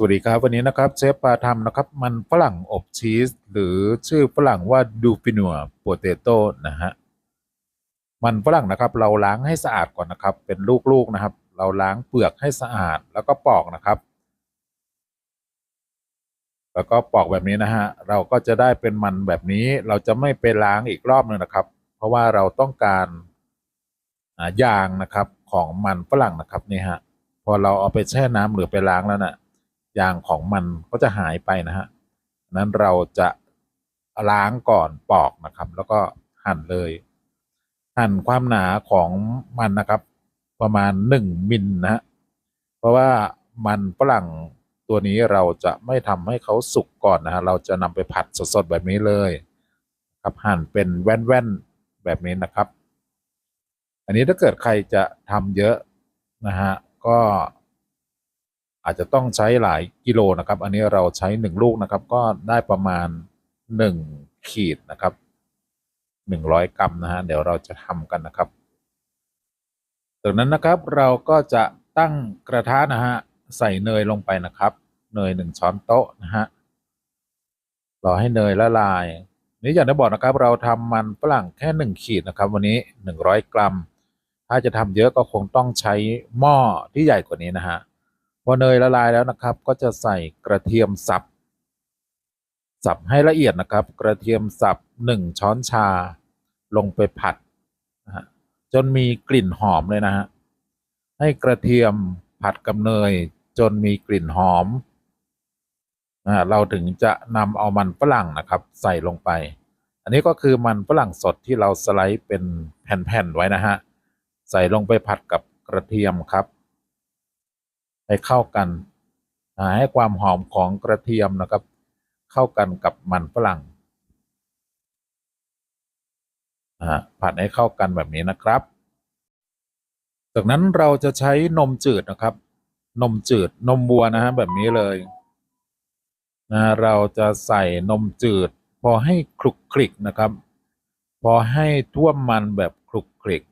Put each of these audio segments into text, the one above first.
สวัสดีครับ วันนี้นะครับเชฟปาทำนะครับ มันฝรั่งอบชีส หรือชื่อฝรั่งว่าดูฟินัวโปเตโต้นะฮะมันฝรั่งนะครับ เราล้างให้สะอาดก่อนนะครับ เป็นลูกๆนะครับ เราล้างเปลือกให้สะอาดแล้วก็ปอกนะครับ แล้วก็ปอกแบบนี้นะฮะเราก็จะได้เป็นมันแบบนี้เราจะไม่ไปล้างอีกรอบหนึงนะครับ เพราะว่าเราต้องการยางนะครับของมันฝรั่งนะครับนี่ฮะพอเราเอาไปแช่น้ำหรือไปล้างแล้วน่ะ ยางของมันก็จะหายไปนะฮะนั้นเราจะล้างก่อนปอกนะครับ แล้วก็หั่นเลย หั่นความหนาของมันนะครับ ประมาณหนึ่งมิลนะฮะเพราะว่ามันฝรั่งตัวนี้เราจะไม่ทำให้เขาสุกก่อนนะฮะเราจะนำไปผัดสดๆแบบนี้เลยครับหั่นเป็นแว่นๆแบบนี้นะครับ อันนี้ถ้าเกิดใครจะทำเยอะนะฮะก็ อาจจะต้องใช้หลายกิโลนะครับ อันนี้เราใช้หนึ่งลูกนะครับ ก็ได้ประมาณหนึ่งขีดนะครับหนึ่งร้อยกรัมนะฮะเดี๋ยวเราจะทำกันนะครับจากนั้นนะครับเราก็จะตั้งกระทะนะฮะใส่เนยลงไปนะครับ เนยหนึ่งช้อนโต๊ะนะฮะรอให้เนยละลาย นี่อย่างที่บอกนะครับ เราทำมันฝรั่งแค่หนึ่งขีดนะครับ วันนี้หนึ่งร้อยกรัม ถ้าจะทำเยอะก็คงต้องใช้หม้อที่ใหญ่กว่านี้นะฮะ อเนยละลายแล้วนะครับ ก็จะใส่กระเทียมสับ สับให้ละเอียดนะครับ กระเทียมสับหนึ่งช้อนชา ลงไปผัดนะฮะจนมีกลิ่นหอมเลยนะฮะให้กระเทียมผัดกับเนยจนมีกลิ่นหอมนะฮะเราถึงจะนำเอามันฝรั่งนะครับ ใส่ลงไป อันนี้ก็คือมันฝรั่งสดที่เราสไลด์เป็นแผ่นๆไว้นะฮะใส่ลงไปผัดกับกระเทียมครับ ให้เข้ากันให้ความหอมของกระเทียมนะครับ เข้ากันกับมันฝรั่งผัดให้เข้ากันแบบนี้นะครับ จากนั้นเราจะใช้นมจืดนะครับ นมจืดนมวัวนะฮะแบบนี้เลยนะเราจะใส่นมจืด พอให้คลุกคลิกนะครับ พอให้ท่วมมันแบบคลุกคลิก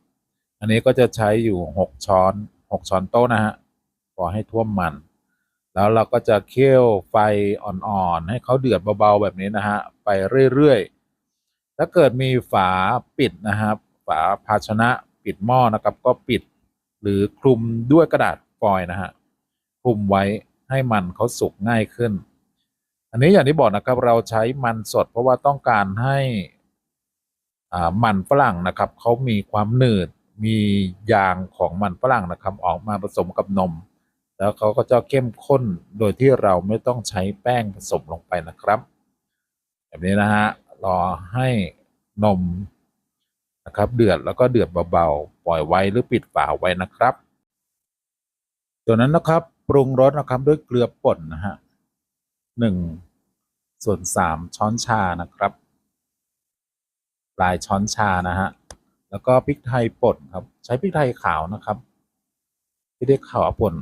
อันนี้ก็จะใช้อยู่หกช้อนหกช้อนโต๊ะนะฮะ พอให้ท่วมมัน แล้วเราก็จะเคี่ยวไฟอ่อนๆ ให้เขาเดือดเบาๆแบบนี้นะฮะ ไปเรื่อยๆ ถ้าเกิดมีฝาปิดนะครับ ฝาภาชนะปิดหม้อนะครับ ก็ปิดหรือคลุมด้วยกระดาษฟอยล์นะฮะ คลุมไว้ให้มันเขาสุกง่ายขึ้น อันนี้อย่างที่บอกนะครับ เราใช้มันสดเพราะว่าต้องการให้มันฝรั่งนะครับเขามีความหนืดมียางของมันฝรั่งนะครับ ออกมาผสมกับนม แล้วเขาก็จะเข้มข้นโดยที่เราไม่ต้องใช้แป้งผสมลงไปนะครับ แบบนี้นะฮะรอให้นมนะครับเดือดแล้วก็เดือดเบาๆปล่อยไว้หรือปิดฝาไว้นะครับจากนั้นนะครับปรุงรสนะครับด้วยเกลือป่นนะฮะหนึ่งส่วนสามช้อนชานะครับปลายช้อนชานะฮะแล้วก็พริกไทยป่นครับ ใช้พริกไทยขาวนะครับพริกไทยขาวป่น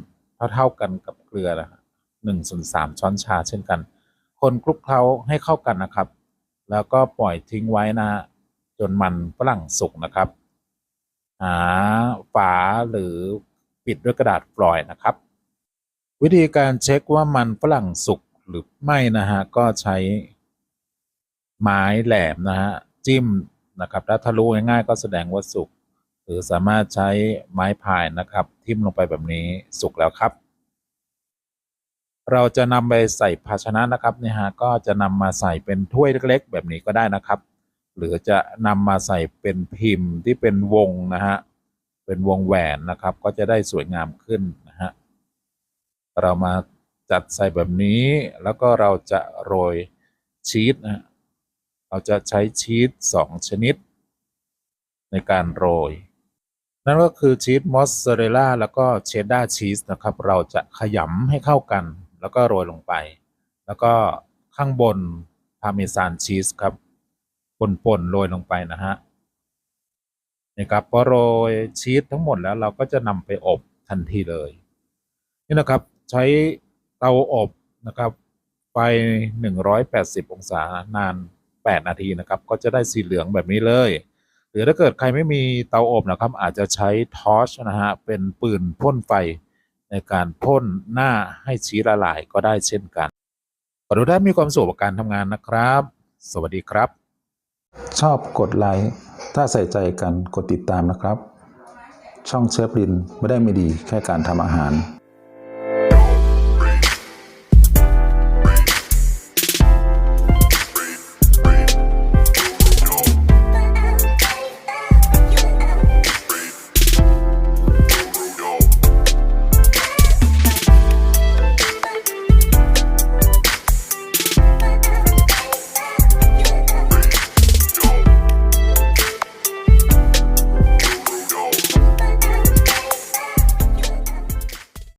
เท่าๆกันกับเกลือนะฮะหนึ่งส่วนสามช้อนชาเช่นกัน คนคลุกเคล้าให้เข้ากันนะครับ แล้วก็ปล่อยทิ้งไว้นะฮะจนมันฝรั่งสุกนะครับ หาฝาหรือปิดด้วยกระดาษฟลอยด์นะครับ วิธีการเช็คว่ามันฝรั่งสุกหรือไม่นะฮะก็ใช้ไม้แหลมนะฮะจิ้มนะครับถ้าทะลุง่ายๆก็แสดงว่าสุก หรือสามารถใช้ไม้พายนะครับ ทิ่มลงไปแบบนี้สุกแล้วครับ เราจะนำไปใส่ภาชนะนะครับเนี่ยฮะก็จะนำมาใส่เป็นถ้วยเล็ก ๆ แบบนี้ก็ได้นะครับ หรือจะนำมาใส่เป็นพิมพ์ที่เป็นวงนะฮะเป็นวงแหวนนะครับ ก็จะได้สวยงามขึ้นนะฮะเรามาจัดใส่แบบนี้ แล้วก็เราจะโรยชีสนะฮะเราจะใช้ชีสสองชนิด ในการโรย นั่นก็คือชีสมอสซาเรลล่าแล้วก็เชดดาร์ชีสนะครับ เราจะขยำให้เข้ากัน แล้วก็โรยลงไป แล้วก็ข้างบนพาเมซานชีสครับปนๆโรยลงไปนะฮะนี่ครับพอโรยชีสทั้งหมดแล้วเราก็จะนำไปอบทันทีเลย นี่นะครับใช้เตาอบนะครับไฟ180 องศานาน 8 นาทีนะครับ ก็จะได้สีเหลืองแบบนี้เลย หรือถ้าเกิดใครไม่มีเตาอบนะครับ อาจจะใช้ทอชนะฮะเป็นปืนพ่นไฟในการพ่นหน้าให้ชีสละลายก็ได้เช่นกันขอทุกท่านมีความสุขกับการทำงานนะครับ สวัสดีครับ ชอบกดไลค์ถ้าใส่ใจกันกดติดตามนะครับ ช่องเชฟลินไม่ได้ไมีดีแค่การทำอาหาร